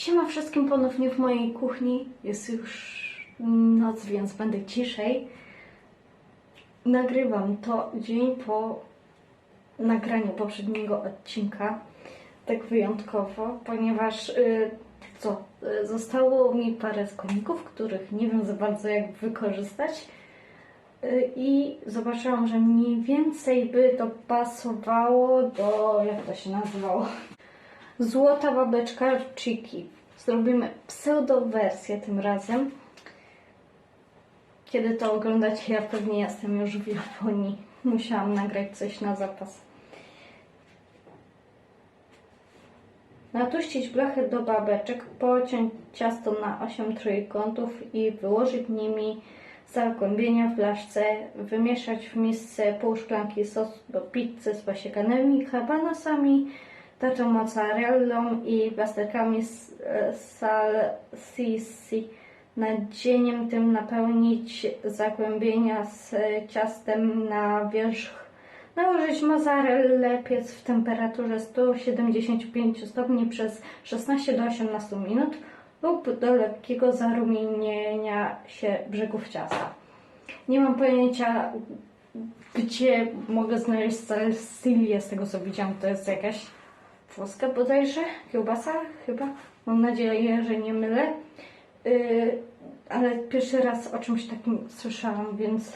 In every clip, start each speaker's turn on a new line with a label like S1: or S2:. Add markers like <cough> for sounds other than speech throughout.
S1: Siema wszystkim ponownie w mojej kuchni. Jest już noc, więc będę ciszej. Nagrywam to dzień po nagraniu poprzedniego odcinka. Tak wyjątkowo, ponieważ y, co, y, zostało mi parę składników, których nie wiem za bardzo jak wykorzystać. Y, I zobaczyłam, że mniej więcej by to pasowało do, jak to się nazywało? Złota babeczka Chiki. Zrobimy pseudowersję tym razem. Kiedy to oglądacie, ja pewnie jestem już w Japonii. Musiałam nagrać coś na zapas. Natłuścić blachę do babeczek, pociąć ciasto na 8 trójkątów i wyłożyć nimi zagłębienia w flaszce, wymieszać w misce pół szklanki sosu do pizzy z posiekanymi kabanosami, tarczą mozzarellą i plasterkami e, salsisi. Nadzieniem tym napełnić zagłębienia z ciastem na wierzch. Nałożyć mozzarellę, piec w temperaturze 175 stopni przez 16 do 18 minut lub do lekkiego zarumienienia się brzegów ciasta. Nie mam pojęcia, gdzie mogę znaleźć salsilię, z tego co widziałam, to jest jakaś włoska bodajże, kiełbasa chyba. Mam nadzieję, że nie mylę. Yy, ale pierwszy raz o czymś takim słyszałam, więc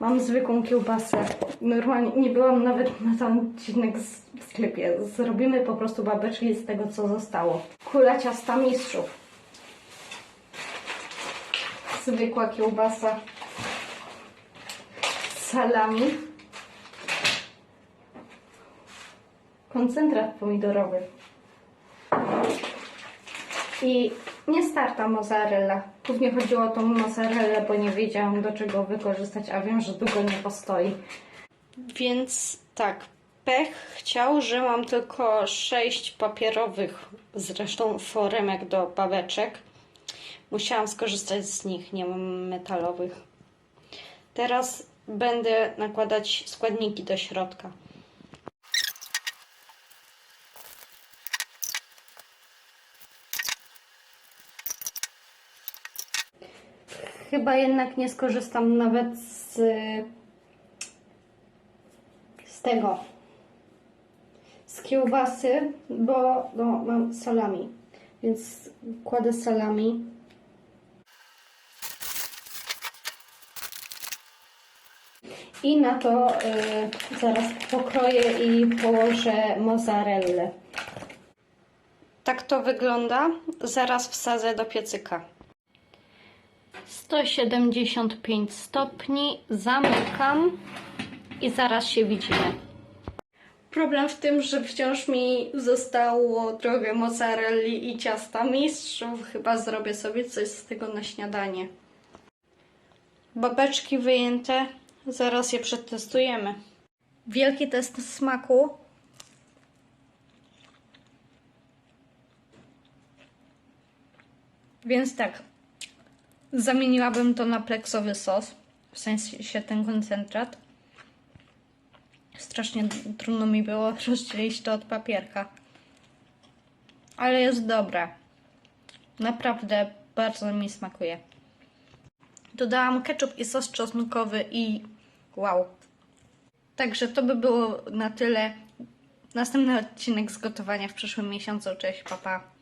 S1: mam zwykłą kiełbasę. Normalnie nie byłam nawet na ten odcinek w sklepie. Zrobimy po prostu babeczki z tego, co zostało. Kula ciasta mistrzów. Zwykła kiełbasa. Salami. Koncentrat pomidorowy. I nie starta mozzarella. Głównie chodziło o tą mozzarellę, bo nie wiedziałam do czego wykorzystać, a wiem, że długo nie postoi. Więc tak, pech chciał, że mam tylko sześć papierowych, zresztą foremek do babeczek. Musiałam skorzystać z nich, nie mam metalowych. Teraz będę nakładać składniki do środka. Chyba jednak nie skorzystam nawet z, z tego, z kiełbasy, bo no, mam salami, więc kładę salami. I na to y, zaraz pokroję i położę mozzarellę. Tak to wygląda. Zaraz wsadzę do piecyka. 175 stopni, zamykam i zaraz się widzimy. Problem w tym, że wciąż mi zostało trochę mozzarelli i ciasta mistrzów. Chyba zrobię sobie coś z tego na śniadanie. Babeczki wyjęte, zaraz je przetestujemy. Wielki test smaku. Więc tak, Zamieniłabym to na pleksowy sos, w sensie ten koncentrat. Strasznie trudno mi było <laughs> rozdzielić to od papierka. Ale jest dobre. Naprawdę bardzo mi smakuje. Dodałam ketchup i sos czosnkowy i wow. Także to by było na tyle. Następny odcinek z gotowania w przyszłym miesiącu. Cześć, papa.